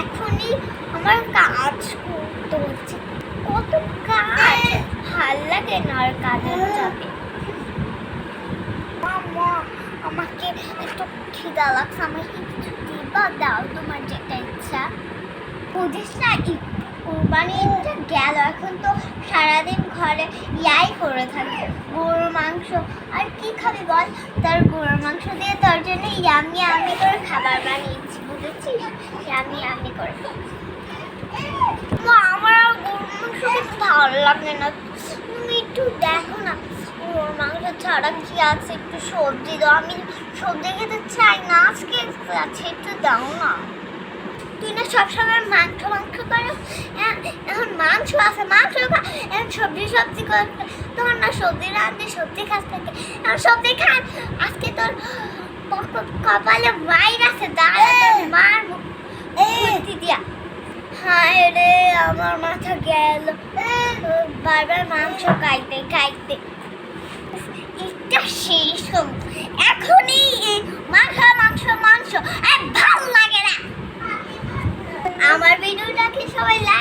এখনই আমার কাজ করতে হচ্ছে। কত কাজ? ভালো লাগে না আর কাজের চাপে। মা আমাকে একটু খিদা লাগছে, আমাকে কিছু দিবা? দাও তোমার যেটা ইচ্ছা। বুঝিস না কোরবানি ঈদটা গেল। এখন তো সারাদিন ঘরে ইয়াই করে থাকে। গরুর মাংস, আর কি খাবি বল? তার গরুর মাংস দিয়ে তোর জন্য ইয়ামি ইয়ামি করে খাবার বানিয়েছি। বুঝেছিস ইয়ামি ইয়ামি করে আমার আর গরুর ভালো লাগে না। তুমি দেখো না মাংস ছাড়া কি আছে? একটু সবজি দাও। আমি সবজি খেতে চাই না আজকে আছে একটু দাও না। তুই না সবসময় মাংস মাংস করো। হ্যাঁ, এখন মাংস আছে মাংস এখন সবজি সবজি করে। তোমার না সবজি রাঁধতে সবজি খাস থাকে। সবজি খান আজকে তোর কপালে মাইর আছে দিয়া। হায় রে আমার মাথা গেল। বারবার মাংস খাইতে খাইতে। এটা শেষ হল। এখনই মাংস মাংস মাংস। আর ভালো লাগে না। আমার ভিডিওটাকে সবাই লাইক